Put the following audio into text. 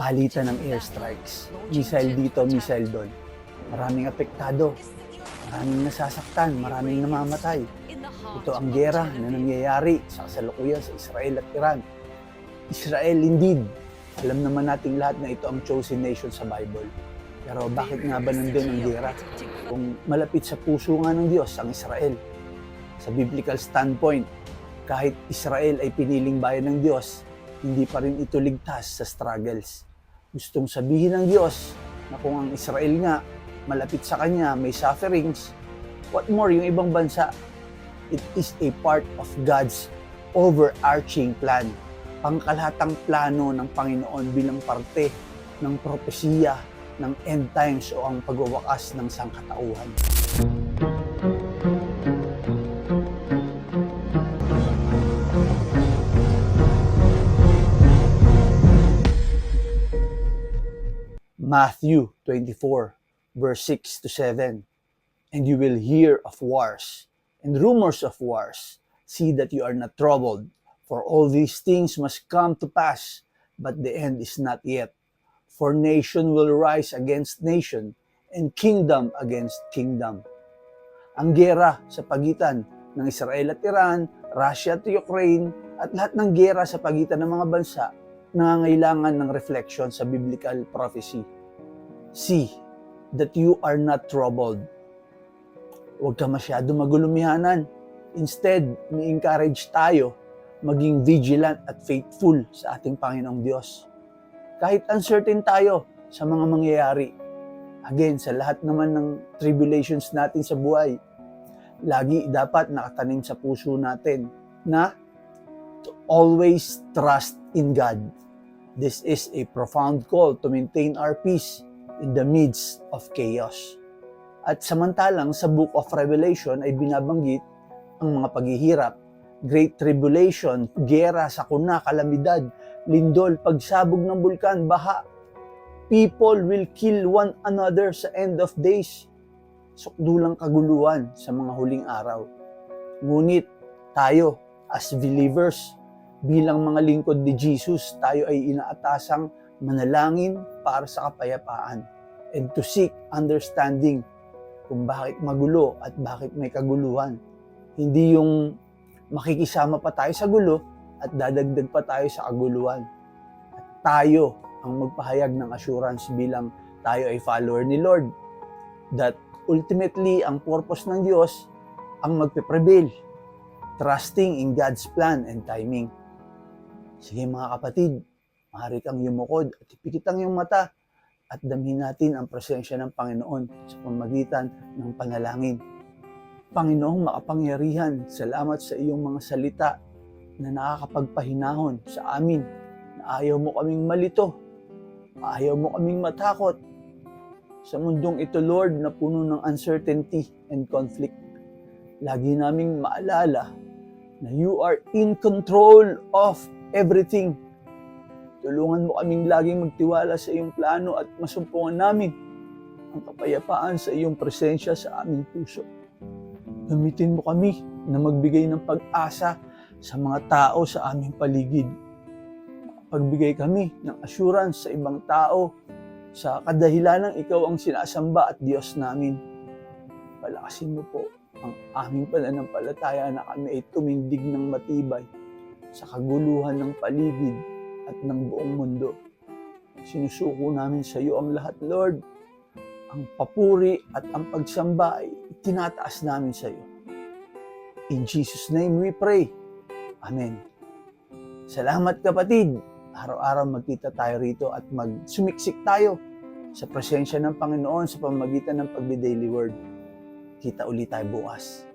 palitan ng airstrikes. Missile dito, missile doon. Maraming apektado, maraming nasasaktan, maraming namamatay. Ito ang gera na nangyayari sa kasalukuyan sa Israel at Iran. Israel indeed. Alam naman nating lahat na ito ang chosen nation sa Bible. Pero bakit nga ba nandun ang gera? Kung malapit sa puso nga ng Diyos ang Israel. Sa biblical standpoint, kahit Israel ay piniling bayan ng Diyos, hindi pa rin ito ligtas sa struggles. Gustong sabihin ng Diyos na kung ang Israel nga malapit sa Kanya, may sufferings, what more yung ibang bansa? It is a part of God's overarching plan. Pangkalahatang plano ng Panginoon bilang parte ng propesiya ng end times o ang pagwawakas ng sangkatauhan. Matthew 24, verse 6 to 7. And you will hear of wars and rumors of wars. See that you are not troubled, for all these things must come to pass, but the end is not yet. For nation will rise against nation, and kingdom against kingdom. Ang gera sa pagitan ng Israel at Iran, Russia at Ukraine, at lahat ng gera sa pagitan ng mga bansa, nangangailangan ng reflection sa biblical prophecy. See that you are not troubled. Huwag ka masyado magulumihanan. Instead, ni-encourage tayo maging vigilant at faithful sa ating Panginoong Diyos. Kahit uncertain tayo sa mga mangyayari, again, sa lahat naman ng tribulations natin sa buhay, lagi dapat nakatanim sa puso natin na to always trust in God. This is a profound call to maintain our peace in the midst of chaos. At samantalang sa Book of Revelation ay binabanggit ang mga paghihirap, Great Tribulation, gera, sakuna, kalamidad, lindol, pagsabog ng bulkan, baha. People will kill one another sa end of days. Sukdulang kaguluhan sa mga huling araw. Ngunit tayo as believers, bilang mga lingkod ni Jesus, tayo ay inaatasang manalangin para sa kapayapaan and to seek understanding kung bakit magulo at bakit may kaguluhan. Hindi yung makikisama pa tayo sa gulo at dadagdag pa tayo sa kaguluhan. At tayo ang magpahayag ng assurance bilang tayo ay follower ni Lord that ultimately ang purpose ng Diyos ang magpe-prevail trusting in God's plan and timing. Sige mga kapatid, maaari kang yumukod at ipikit ang iyong mata at damhin natin ang presensya ng Panginoon sa pamagitan ng panalangin. Panginoong makapangyarihan, salamat sa iyong mga salita na nakakapagpahinahon sa amin na ayaw mo kaming malito, ayaw mo kaming matakot. Sa mundong ito, Lord, na puno ng uncertainty and conflict, lagi naming maalala na you are in control of everything. Tulungan mo kaming laging magtiwala sa iyong plano at masumpungan namin ang kapayapaan sa iyong presensya sa aming puso. Gamitin mo kami na magbigay ng pag-asa sa mga tao sa aming paligid. Pagbigay kami ng assurance sa ibang tao sa kadahilan ng ikaw ang sinasamba at Diyos namin. Palakasin mo po ang aming pananampalataya na kami ay tumindig ng matibay sa kaguluhan ng paligid at ng buong mundo. Sinusuko namin sa iyo ang lahat, Lord. Ang papuri at ang pagsamba ay tinataas namin sa iyo. In Jesus' name we pray. Amen. Salamat kapatid. Araw-araw magkita tayo rito at magsumiksik tayo sa presensya ng Panginoon sa pamagitan ng pagdi-daily word. Kita ulit tayo bukas.